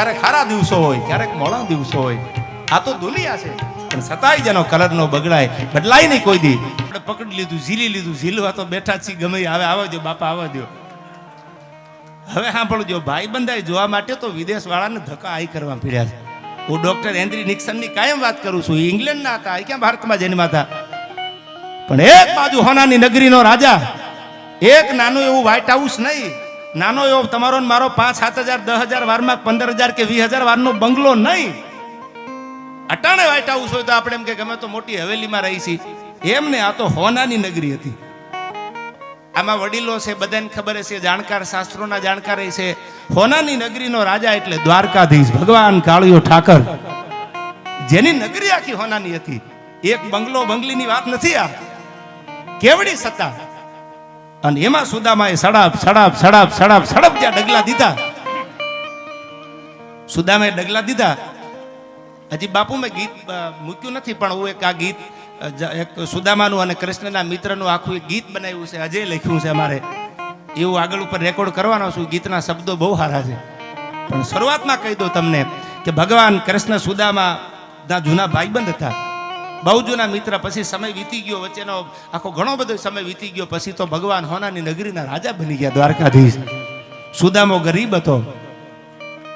ક્યારેક સારા દિવસો હોય, ક્યારેક મોડા દિવસો હોય. આ તો દુનિયા છે. પણ છતાંય જેનો કલર નો બગડાય. બદલાય નહીં કોઈ દી. આપણે પકડી લીધું, ઝીલી લીધું ઝીલવા તો બેઠા છી ગમે આવે આવવા દો બાપા આવવા દો હવે સાંભળજો, ભાઈ બંધાઈ જોવા માટે તો વિદેશ વાળાને ધક્કા આઈ કરવા પીડ્યા છે. હું ડોક્ટર હેનરી નિક્સનની કાયમ વાત કરું છું. ઇંગ્લેન્ડના હતા, એ ક્યાં ભારતમાં જન્મા હતા? પણ એક બાજુ હોનાની નગરીનો રાજા, એક નાનું એવું વ્હાઇટ હાઉસ નહીં નાનો એવો તમારો મારો પાંચ, સાત હજાર, દસ હજાર, વારમાં પંદર હજાર કે વીસ હજાર વારનો બંગલો નહીં. અટાણે વ્હાઇટ હાઉસ હોય તો આપણે એમ કે ગમે તો મોટી હવેલીમાં રહી છીએ એમ ને આ તો હોનાની નગરી હતી. આમાં વડીલો છે, બધાને ખબર છે જાણકાર શાસ્ત્રોના જાણકાર છે. હોનાની નગરીનો રાજા એટલે દ્વારકાધીશ ભગવાન કાળિયો ઠાકર. જેની નગરી આખી હોનાની હતી. એક બંગલો બંગલીની વાત નથી આ. કેવડી સત્તા? અને એમાં સુદામાએ સડાપ સડાપ સડાપ સડાપ સડપ ત્યાં ડગલા દીધા. સુદામાએ ડગલા દીધા. હજી બાપુ મેં ગીત મૂક્યું નથી, પણ હું એક આ ગીત એક સુદામાનું અને કૃષ્ણના મિત્રનું આખું એક ગીત બનાવ્યું છે અજય લખ્યું છે અમારે. એવું આગળ ઉપર રેકોર્ડ કરવાનો છું, ગીતના શબ્દો બહુ સારા છે. પણ શરૂઆતમાં કહી દઉં તમને કે ભગવાન કૃષ્ણ સુદામાના જૂના ભાઈબંધ હતા. બહુ જૂના મિત્ર પછી સમય વીતી ગયો, વચ્ચેનો આખો ઘણો બધો સમય વીતી ગયો, પછી તો ભગવાન હોનાની નગરીના રાજા બની ગયા, દ્વારકાધીશ. સુદામો ગરીબ હતો.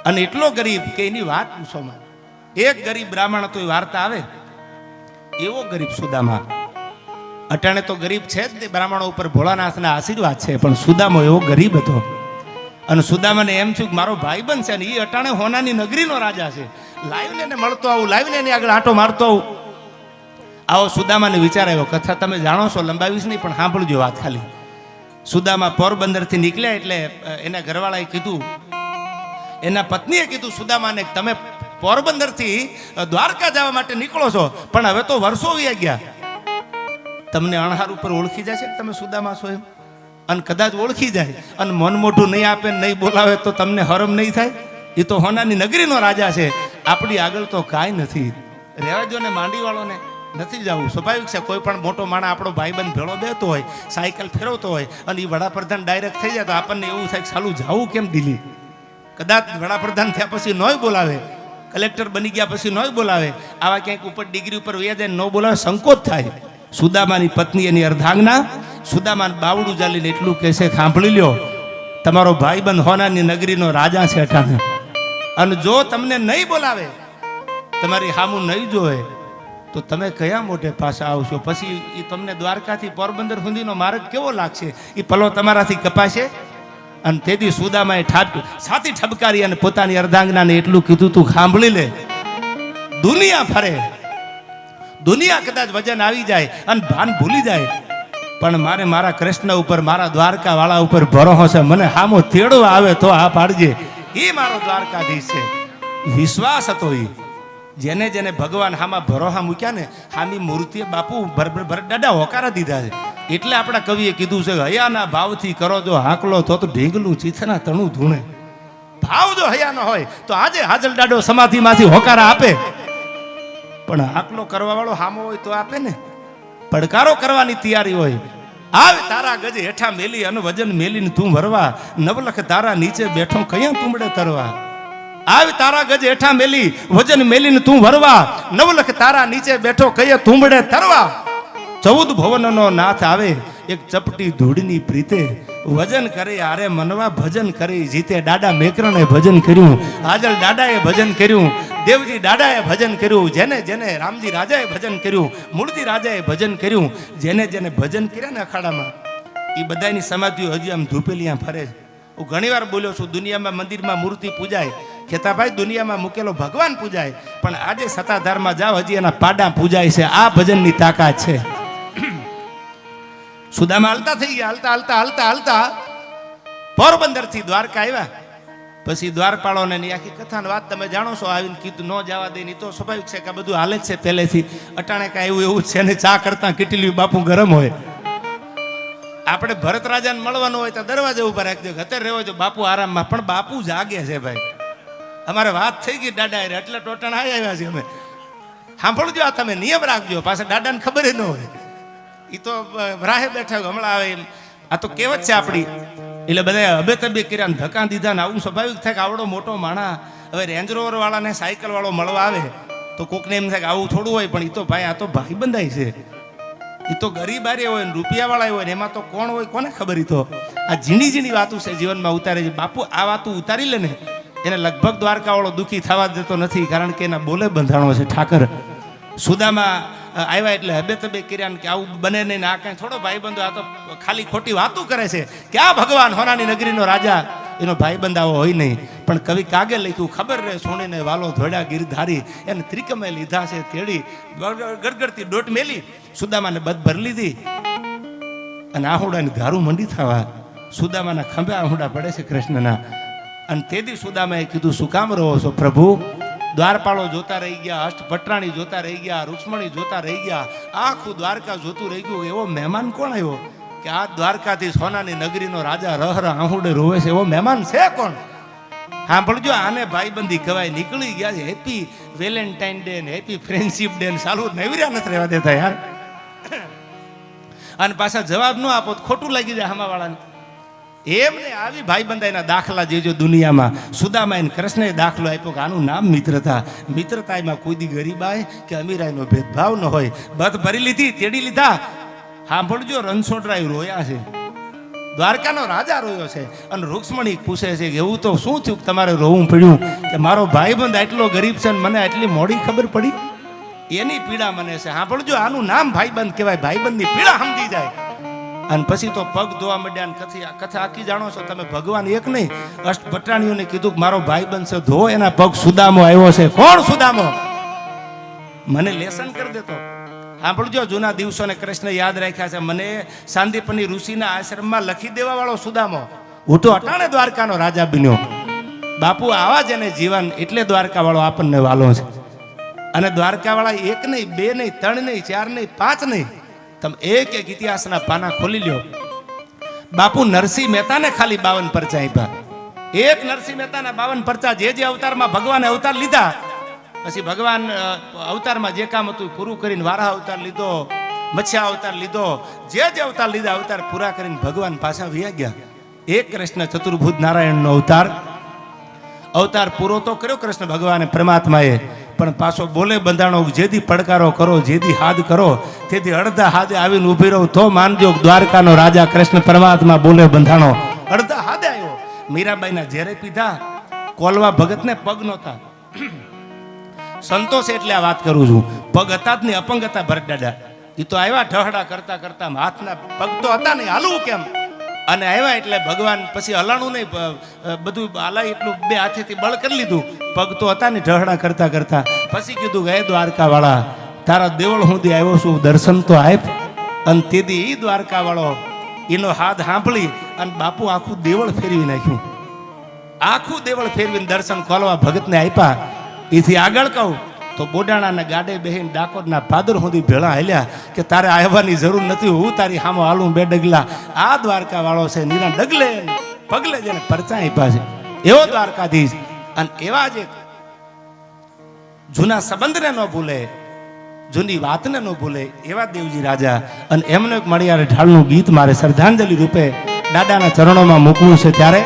અને એટલો ગરીબ કે એની વાત પૂછોમાં એક ગરીબ બ્રાહ્મણ હતો, એ વાર્તા આવે. એવો ગરીબ સુદામા. અટાણે તો ગરીબ છે જ તે બ્રાહ્મણો ઉપર ભોળાનાથના આશીર્વાદ છે, પણ સુદામો એવો ગરીબ હતો. અને સુદામાને એમ થયું કે મારો ભાઈબંધ છે ને, એ અટાણે હોનાની નગરીનો રાજા છે. લાઈવને મળતો આવું લાઈવને આગળ આટો મારતો આવું. આવો સુદામાને વિચાર આવ્યો, કથા તમે જાણો છો? લંબાવીશ નહીં, પણ સાંભળજો વાત ખાલી. સુદામા પોરબંદરથી નીકળ્યા એટલે એના ઘરવાળાએ કીધું, એના પત્નીએ કીધું, સુદામાને, તમે પોરબંદરથી દ્વારકા જવા માટે નીકળો છો, પણ હવે તો વર્ષો વયા ગયા. તમને અણહાર ઉપર ઓળખી જશે કે તમે સુદામા છો એમ? અને કદાચ ઓળખી જાય, અને મન મોઢું નહીં આપે નહીં બોલાવે તો તમને હરમ નહીં થાય? એ તો હોનાની નગરીનો રાજા છે. આપણી આગળ તો કાંઈ નથી. રહેવા દો ને, માંડીવાળોને. નથી જવું. સ્વાભાવિક છે, કોઈ પણ મોટો માણસ આપણો ભાઈબંધ ભેળો બેતો હોય, સાયકલ ફેરવતો હોય અને એ વડાપ્રધાન ડાયરેક્ટ થઈ જાય, તો આપણને એવું થાય સાલું જવું કેમ દિલ્હી? કદાચ વડાપ્રધાન થયા પછી નોય બોલાવે, કલેક્ટર બની ગયા પછી નોય બોલાવે, આવા ક્યાંક ઉપર ડિગ્રી ઉપર વ્યા જાય ન બોલાવે, સંકોચ થાય. સુદામાની પત્ની એની અર્ધાંગના, સુદામાન બાવડું ચાલીને એટલું કહેશે સાંભળી લ્યો, તમારો ભાઈબંધ હોનાની નગરીનો રાજા છે અટાણે. અને જો તમને નહીં બોલાવે, તમારી હામું નહીં જોવે તો તમે કયા મોઢે પાછા આવશો? પછી એ તમને દ્વારકાથી પોરબંદર સુધીનો માર્ગ કેવો લાગશે? એ પલો તમારાથી કપાશે. અને તેથી સુદામાએ ઠાપ સાથી ઠબકારી અને પોતાની અર્ધાંગનાને એટલું કીધું, તું સાંભળી લે. દુનિયા ફરે. દુનિયા કદાચ વજન આવી જાય અને ભાન ભૂલી જાય. પણ મારે મારા કૃષ્ણ ઉપર, મારા દ્વારકા વાળા ઉપર ભરોસો છે. મને હામો તેડો આવે તો આ પાડજે. એ મારો દ્વારકાધીશ છે. વિશ્વાસ હતો એ જેને જેને ભગવાન હામાં ભરોહા મૂક્યા ને, હામી મૂર્તિએ બાપુ ભર ભર દાડા હોકારા દીધા છે. એટલે આપણા કવિએ કીધું છે હયાના ભાવથી કરો જો હાકલો તો તો ઢીંગલું ચીથના તણું ધૂણે. ભાવ જો હયાનો હોય, તો આજે હાજલ દાડો સમાધિમાંથી હોકારા આપે. પણ હાકલો કરવા વાળો હામો હોય તો આપે ને. પડકારો કરવાની તૈયારી હોય. આવે તારા ગજે હેઠા મેલી, અને વજન મેલીને તું ભરવા નવલખ તારા નીચે બેઠો, કયા તુંબડે તરવા? આવે તારા ગજ હેઠા મેલી, વજન મેલીને તું ભરવા નવલખ તારા નીચે બેઠો કહીએ, તુંબડે તરવા. ચૌદ ભવનનો નાથ આવે, એક ચપટી ધૂળની પ્રીતે. વજન કરે આરે મનવા, ભજન કરી જીતે. દાડા મેકરણે ભજન કર્યું, હાજર દાદાએ ભજન કર્યું, દેવજી દાદાએ ભજન કર્યું, જેને જેને રામજી રાજાએ ભજન કર્યું, મૂળજી રાજાએ ભજન કર્યું, જેને જેને ભજન કર્યા ને અખાડામાં. એ બધાની સમાધિઓ હજી આમ ધૂપેલી ફરે હું હું ઘણીવાર બોલ્યો છું, દુનિયામાં મંદિરમાં મૂર્તિ પૂજાય ખેતાભાઈ દુનિયામાં મૂકેલો ભગવાન પૂજાય. પણ આજે સતાધારમાં જાઓ, હજી એના પાડા પૂજાય છે. આ ભજનની તાકાત છે. સુદામાં હાલતા થઈ ગયા, હાલતા હાલતા હાલતા હાલતા. પોરબંદરથી દ્વારકા આવ્યા. પછી દ્વારપાળોને ની આખી કથાની વાત તમે જાણો છો, આવીને કીધું, ન જવા દે ની તો સ્વાભાવિક છે કે આ બધું હાલે છે પહેલેથી. અટાણે કાંઈ એવું એવું છે ને ચા કરતા કેટલી બાપુ ગરમ હોય. આપણે ભરત રાજાને મળવાનું હોય તો દરવાજે ઊભા રાખજો અત્યારે રહેવો જો બાપુ આરામમાં. પણ બાપુ જાગે છે ભાઈ. અમારે વાત થઈ ગઈ દાદા એટલે ટોટણ આવી આવ્યા છે અમે. સાંભળજો, આ તમે નિયમ રાખજો, પાછા દાદાને ખબર ન હોય. એ તો રાહે બેઠા હમણાં આવે આ તો કહેવત છે આપણી. એટલે બધા અબે તબે કર્યા ને ધક્કા દીધા ને આવું સ્વાભાવિક થાય કે આવડો મોટો માણા હવે રેન્જ રોવર વાળાને સાયકલ વાળો મળવા આવે, તો કોકને એમ થાય કે આવું થોડું હોય, પણ એ તો ભાઈ, આ તો ભાઈ બંધાય છે. એ તો ગરીબ આરે હોય ને રૂપિયા વાળા હોય ને એમાં તો કોણ હોય, કોને ખબર એ તો? આ ઝીણી ઝીણી વાતું છે જીવનમાં ઉતારે છે. બાપુ, આ વાતું ઉતારી લે ને. એને લગભગ દ્વારકાવાળો દુઃખી થવા દેતો નથી, કારણ કે એના બોલે બંધાણો છે. ઠાકર, સુદામાં આવ્યા એટલે હબે તબે કર્યા કે આવું બને નહીં આ કાંઈ. થોડો ભાઈબંધો આ તો ખાલી ખોટી વાતું કરે છે. કે આ ભગવાન હોનાની નગરીનો રાજા, એનો ભાઈબંધ આવો હોય નહીં. પણ કવિ કાગે લખ્યું, ખબર રે સોણીને વાલો ધોળ્યા ગીરધારી એને ત્રિકમે લીધા છે તેડી. ગડગડતી ડોટ મેલી, સુદામાને બધ ભરી લીધી. અને આહુડાની ધારું મંડી થવા, સુદામાના ખંભે આહુડા પડે છે કૃષ્ણના. અને તે તેથી સુદામાએ કીધું, શું કામ રહો છો પ્રભુ? દ્વારપાળો જોતા રહી ગયા અષ્ટપટરાણી જોતા રહી ગયા, રૂક્ષ્મણી જોતા રહી ગયા. આખું દ્વારકા જોતું રહી ગયું. એવો મહેમાન કોણ આવ્યો? કે આ દ્વારકાથી સોનાની નગરીનો રાજા રહર આહુડે રોવે છે. એવો મહેમાન છે કોણ? સાંભળજો, આને ભાઈબંધી કહેવાય. નીકળી ગયા છે. હેપી વેલેન્ટાઇન ડે ને હેપી ફ્રેન્ડશિપ ડે ને સાલું નૈવર્યા નથી રહેવા દેતા યાર. અને પાછા જવાબ ન આપો ખોટું લાગી જાય હમાવાળાને. એમને આવી ભાઈબંધાઈના દાખલા જે જો દુનિયામાં. સુદામા એને કૃષ્ણએ દાખલો આપ્યો કે આનું નામ મિત્રતા. મિત્રતામાં કોઈ દી ગરીબાય કે અમીરાયનો ભેદભાવ ન હોય. બધ ભરી લીધી, તેડી લીધા. સાંભળજો, રણછોડરાય રોયા છે. દ્વારકાનો રાજા રોયો છે. અને રૂક્ષ્મણી પૂછે છે કે એવું તો શું થયું તમારે રોવું પડ્યું? કે મારો ભાઈબંધ આટલો ગરીબ છે ને મને આટલી મોડી ખબર પડી? એની પીડા મને છે. સાંભળજો, આનું નામ ભાઈબંધ કહેવાય. ભાઈબંધની પીડા સમજી જાય. અને પછી તો પગ ધોવા માંડ્યા અને કથા કથા આખી જાણો છો તમે, ભગવાન એક નહીં અષ્ટ અષ્ટભટ્રાણીઓને કીધું કે મારો ભાઈબંધ બનશે ધો એના પગ સુદામો આવ્યો છે. કોણ સુદામો? મને લેસન કરી દેતો સાંભળજો, જૂના દિવસોને કૃષ્ણ યાદ રાખ્યા છે. મને સાંદીપની ઋષિના આશ્રમમાં લખી દેવા વાળો સુદામો. હું તો અટાણે દ્વારકાનો રાજા બન્યો. બાપુ આવા જ એને જીવન એટલે દ્વારકા વાળો આપણને વાલો છે. અને દ્વારકા વાળા એક નહીં, બે નહીં, ત્રણ નહીં, ચાર નહીં, પાંચ નહીં. તમે એક એક ઇતિહાસના પાના ખોલી લ્યો. બાપુ નરસિંહ મહેતાને ખાલી બાવન પરચા આપ્યા એક નરસિંહ મહેતાના બાવન પરચા જે જે અવતારમાં ભગવાને અવતાર લીધા, પછી ભગવાન અવતારમાં જે કામ હતું પૂરું કરીને વારા અવતાર લીધો, મચ્છા અવતાર લીધો. જે જે અવતાર લીધા અવતાર પૂરા કરીને ભગવાન પાછા વ્યા ગયા. એક કૃષ્ણ ચતુર્ભુજ નારાયણનો અવતાર. અવતાર પૂરો તો કર્યો કૃષ્ણ ભગવાને પરમાત્માએ. પણ પાછો બોલે, બંધાણો જેથી પડકારો કરો જેથી હાદ કરો, તેથી અડધા હાદે આવીને ઊભી રહો. તો માનજો દ્વારકાનો રાજા કૃષ્ણ પરમાત્મા બોલે, બંધાણો. અડધા હાદે આવ્યો મીરાબાઈના ઝેરે પીધા. કોલવા ભગતને પગ નહોતા. સંતોષ એટલે આ વાત કરું છું. પગ હતા જ નહીં, અપંગ હતા ભરત દાદા એ તો આવ્યા ઠહડા કરતા કરતા, હાથના પગ તો હતા નહીં. હાલવું કેમ? અને આવ્યા એટલે ભગવાન પછી હલાણું નહીં બધું હાલાય એટલું બે હાથેથી બળ કરી લીધું. પગ તો હતા ને ઢહડા કરતા કરતા. પછી કીધું, હે દ્વારકા વાળા તારા દેવળ હું આવ્યો છું, દર્શન તો આપ. અને તેથી એ દ્વારકા વાળો એનો હાથ સાંભળી અને બાપુ આખું દેવળ ફેરવી નાખ્યું. આખું દેવળ ફેરવીને દર્શન ખોલવા ભગતને આપ્યા. એથી આગળ કહું તો બોડાણાના ગાડે બેહીને ડાકોરના ભાદર સુધી ભેળા હાલ્યા કે તારે આવવાની જરૂર નથી, હું તારી સામે હાલું બે ડગલા. આ દ્વારકા વાળો છે નીરા ડગલે, પગલે જેને પરચાઈ પાસે એવો દ્વારકાધીશ. અને એવા જ જૂના સંબંધને ન ભૂલે, જૂની વાતને ન ભૂલે એવા દેવજી રાજા. અને એમનું એક મળિયારે ઢાળનું ગીત મારે શ્રદ્ધાંજલિ રૂપે દાદાના ચરણોમાં મૂકવું છે ત્યારે